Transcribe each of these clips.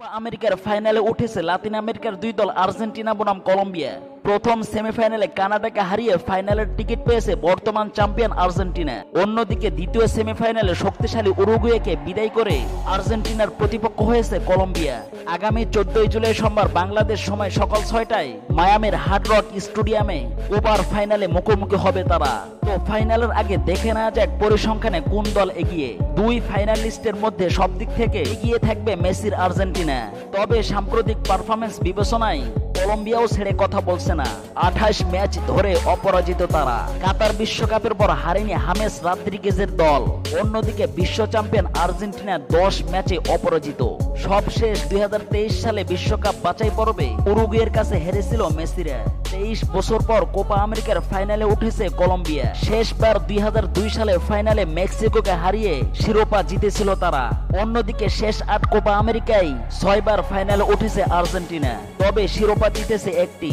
Copa আমেরিকার ফাইনালে উঠেছে। লাতিন আমেরিকার দুই দল আর্জেন্টিনা বনাম কলম্বিয়া। প্রথম সেমিফাইনালে কানাডাকে হারিয়ে ফাইনালের টিকিট পেয়েছে বর্তমান চ্যাম্পিয়ন আর্জেন্টিনা। অন্যদিকে দ্বিতীয় সেমিফাইনালে শক্তিশালী উরুগুয়েকে বিদায় করে আর্জেন্টিনার প্রতিপক্ষ হয়েছে কলম্বিয়া। আগামী চোদ্দই জুলাই সোমবার বাংলাদেশ সময় সকাল ছয়টায় মায়ামের হার্ড রক স্টেডিয়ামে কোপার ফাইনালে মুখোমুখি হবে তারা। তো ফাইনালের আগে দেখে নেওয়া যাক পরিসংখ্যানে কোন দল এগিয়ে। দুই ফাইনালিস্টের মধ্যে সব দিক থেকে এগিয়ে থাকবে মেসির আর্জেন্টিনা। তবে সাম্প্রতিক পারফরমেন্স বিবেচনায় কলম্বিয়াও ছেড়ে কথা বলছে না। আঠাশ ম্যাচ ধরে অপরাজিত তারা। কাতার বিশ্বকাপের পর হারেনি হামেস রাদ্রিগেজের দল। অন্যদিকে বিশ্ব চ্যাম্পিয়ন আর্জেন্টিনা দশ ম্যাচে অপরাজিত। সবশেষ দুই হাজার তেইশ সালে বিশ্বকাপ বাছাই পর্বে উরুগুয়ের কাছে হেরেছিল মেসিরা। তেইশ বছর পর কোপা আমেরিকার ফাইনালে উঠেছে কলম্বিয়া। শেষবার দুই দুই সালে ফাইনালে মেক্সিকোকে হারিয়ে শিরোপা জিতেছিল তারা। অন্যদিকে শেষ আট কোপা আমেরিকায় ছয়বার ফাইনালে উঠেছে আর্জেন্টিনা। তবে শিরোপা জিতেছে একটি।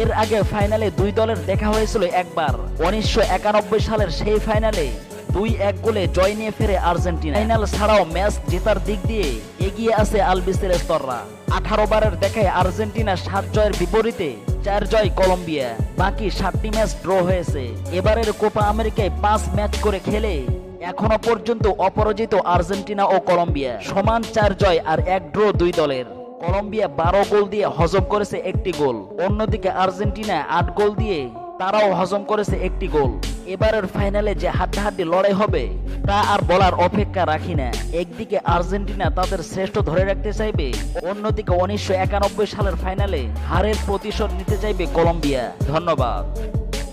এর আগে ফাইনালে দুই দলের দেখা হয়েছিল একবার। উনিশশো একানব্বই সালের সেই ফাইনালে দুই এক গোলে জয় নিয়ে ফেরে আর্জেন্টিনা। ফাইনাল ছাড়াও ম্যাচ জেতার দিক দিয়ে এগিয়ে আছে আলবিসের স্তররা। আঠারো বারের দেখায় আর্জেন্টিনা সাত জয়ের বিপরীতে চার জয় কলম্বিয়া। বাকি সাতটি ম্যাচ ড্র হয়েছে। এবারের কোপা আমেরিকায় পাঁচ ম্যাচ করে খেলে এখনও পর্যন্ত অপরাজিত আর্জেন্টিনা ও কলম্বিয়া। সমান চার জয় আর এক ড্র দুই দলের। কলম্বিয়া বারো গোল দিয়ে হজম করেছে একটি গোল। অন্যদিকে আর্জেন্টিনা আট গোল দিয়ে তারাও হজম করেছে একটি গোল। এবারের ফাইনালে যে হাড্ডাহাড্ডি লড়াই হবে, তা আর বলার অপেক্ষা রাখি না। একদিকে আর্জেন্টিনা তাদের শ্রেষ্ঠ ধরে রাখতে চাইবে, অন্যদিকে উনিশশো একানব্বই সালের ফাইনালে হারের প্রতিশোধ নিতে চাইবে কলম্বিয়া। ধন্যবাদ।